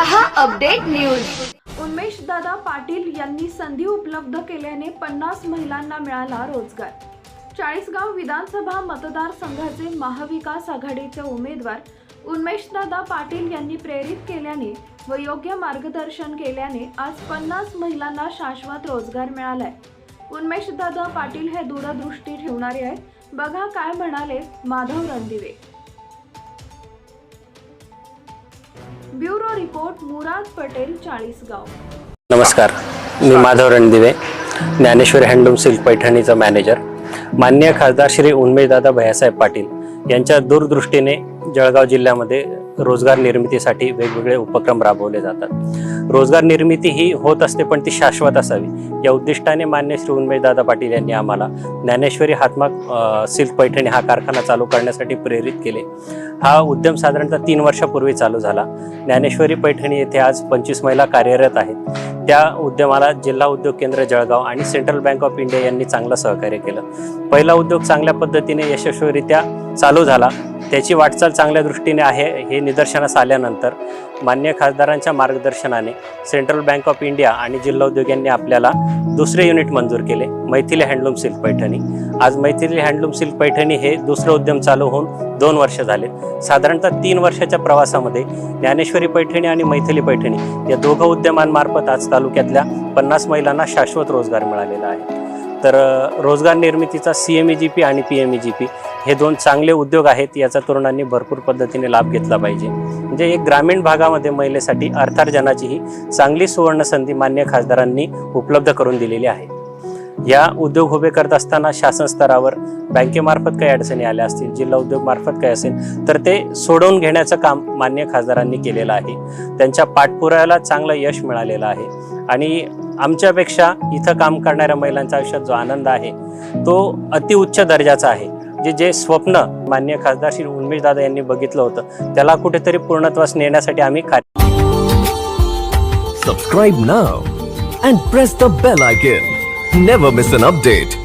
रहा update news. Unmesh Dada Patil यांनी संधी उपलब्ध केल्याने पन्नास महिलांना मिळाला रोजगार. चाळीसगाव विधानसभा मतदारसंघाचे महाविकास आघाडीचे उमेदवार उन्मेषदादा पाटील यांनी प्रेरित केल्याने व योग्य मार्गदर्शन केल्याने आज पन्नास महिलांना शाश्वत रोजगार मिळालाय. उन्मेषदादा पाटील हे दूरदृष्टी ठेवणारे आहेत. बघा काय म्हणाले Madhav Randive. Bureau report Murad Patel Chalisgaon. नमस्कार मी माधव रणदिवे ज्ञानेश्वरी हँडलूम सिल्क पैठणीचा मॅनेजर. मान्य खासदार श्री उन्मेशदादा भैयासाहेब पाटील यांच्या दूरदृष्टीने जळगाव जिल्ह्यामध्ये रोजगार निर्मितीसाठी वेगवेगळे उपक्रम राबवले जातात. रोजगार निर्मिती ही होत असते पण ती शाश्वत असावी. या उद्दिष्टाने मान्य श्री उन्मेशदादा पाटील यांनी आम्हाला ज्ञानेश्वरी हातमाग सिल्क पैठणी हा कारखाना चालू करण्यासाठी प्रेरित केले. हा उद्यम साधारणतः तीन वर्षापूर्वी चालू झाला. ज्ञानेश्वरी पैठणी येथे आज पंचवीस महिला कार्यरत आहेत. त्या उद्यमाला जिल्हा उद्योग केंद्र जळगाव आणि सेंट्रल बँक ऑफ इंडिया यांनी चांगलं सहकार्य केलं. पहिला उद्योग चांगल्या पद्धतीने यशस्वीरित्या चालू झाला. त्याची वाटचाल चांगल्या दृष्टीने आहे हे निदर्शनास आल्यानंतर मान्य खासदारांच्या मार्गदर्शनाने सेंट्रल बँक ऑफ इंडिया आणि जिल्हा उद्योग यांनी आपल्याला दुसरे युनिट मंजूर केले मैथिली हँडलूम सिल्क पैठणी. आज मैथिली हँडलूम सिल्क पैठणी हे दुसरं उद्यम चालू होऊन दोन वर्ष झाले. साधारणतः तीन वर्षाच्या प्रवासामध्ये ज्ञानेश्वरी पैठणी आणि मैथिली पैठणी या दोघं उद्यमांमार्फत आज तालुक्यातल्या पन्नास महिलांना शाश्वत रोजगार मिळालेला आहे. तर रोजगार निर्मितीचा C M E G P आणि P M E G P हे दोन चांगले उद्योग आहेत याचा तरुणांनी भरपूर पद्धतीने लाभ घेतला पाहिजे. म्हणजे एक ग्रामीण भागामध्ये महिलेसाठी अर्थार्जनाची ही चांगली सुवर्ण संधी मान्य खासदारांनी उपलब्ध करून दिलेली आहे. या उद्योग उभे करत असताना शासन स्तरावर बँकेमार्फत काही अडचणी आल्या असतील जिल्हा उद्योग मार्फत काही असेल तर ते सोडवून घेण्याचं काम मान्य खासदारांनी केलेलं आहे. त्यांच्या पाठपुराला चांगलं यश मिळालेलं आहे. आणि आमच्यापेक्षा इथं काम करणाऱ्या महिलांच्या आयुष्यात जो आनंद आहे तो अतिउच्च दर्जाचा आहे. जे जे स्वप्न मान्य खासदार श्री उन्मेश दादा यांनी बघितलं होतं त्याला कुठेतरी पूर्णत्वास नेण्यासाठी आम्ही कार्य subscribe now and press the bell icon never miss an update